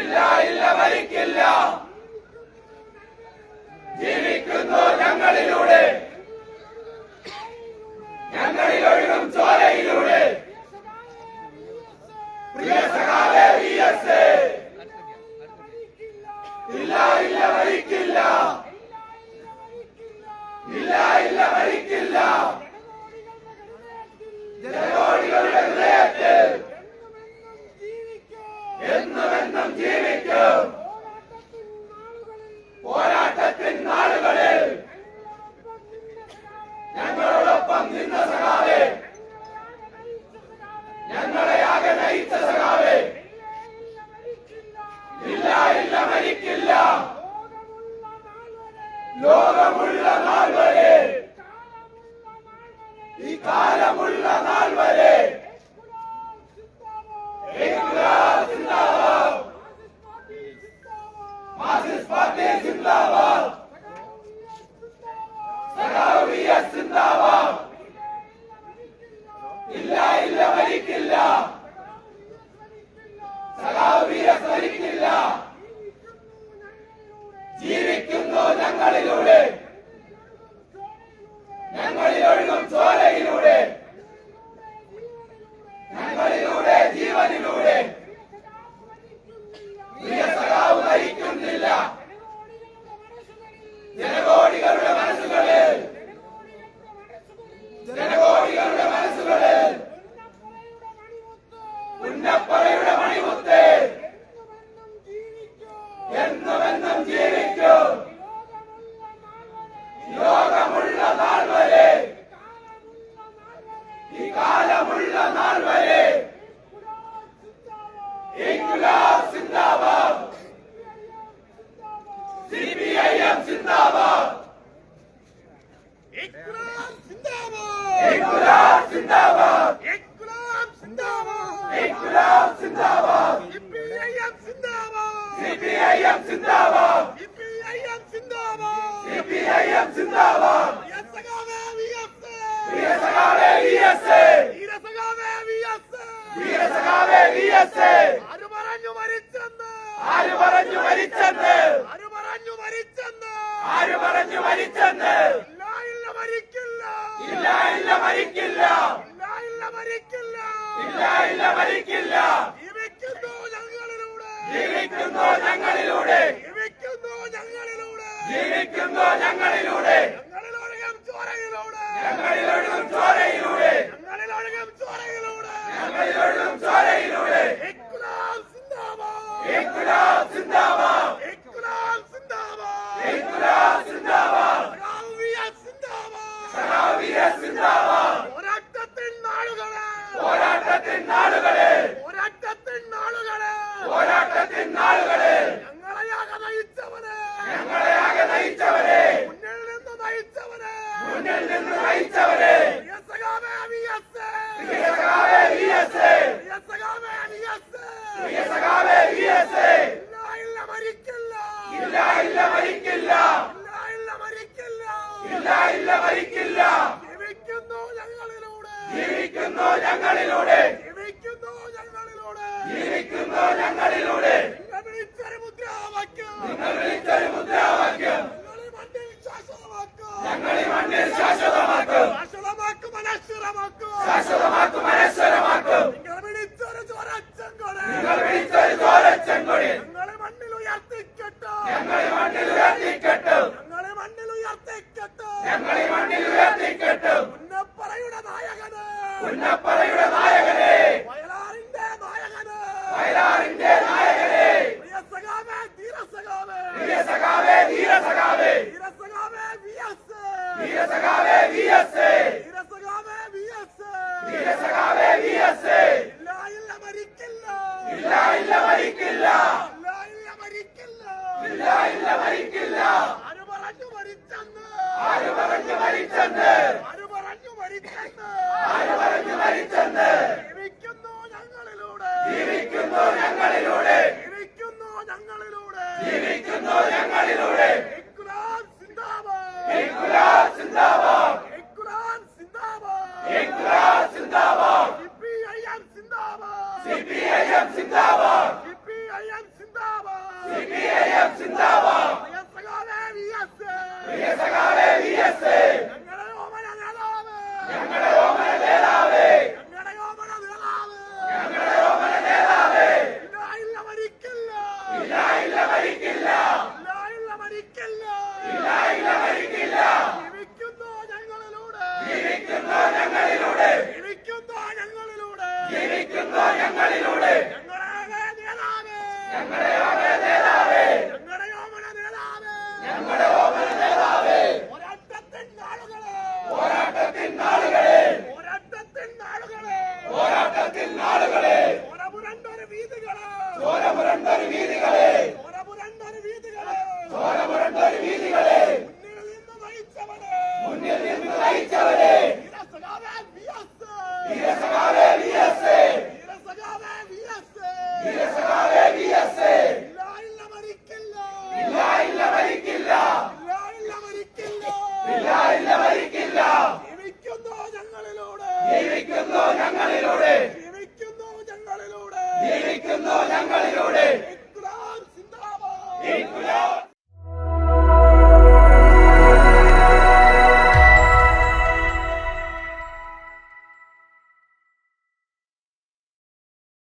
ഇല്ല ഇല്ല മരിക്കില്ല. ഇല്ല ആര് പറഞ്ഞു മരിച്ചെന്ന്? ആര് പറഞ്ഞു മരിച്ചെന്ന്? കുടിക്കുന്നോ ഞങ്ങളിലൂടെ? ഞങ്ങളിലൊഴുകും ചോരയിലൂടെ. ഞങ്ങളിലൊഴുകും ചോരയിലൂടെ. ഞങ്ങളിലൊഴുകും ചോരയിലൂടെ. ഞങ്ങളിലൊഴുകും ചോരയിലൂടെ. ഇക്ലാബ് സിന്ദാബാദ്. ഇക്ലാബ് സിന്ദാബാദ്. ജീവിക്കുന്നു ഞങ്ങളിലൂടെ ജീവിക്കുന്നു ഞങ്ങളിലൂടെ പുന്നപ്പറയുടെ നായകനെ. വയലാറിന്റെ നായകനെ. വയലാറിന്റെ നായകനെ. സഖാവേ ധീര സഖാവേ പ്രിയ സഖാവേ വി എസ്. സഖാവേ വി എസ്. Déjame,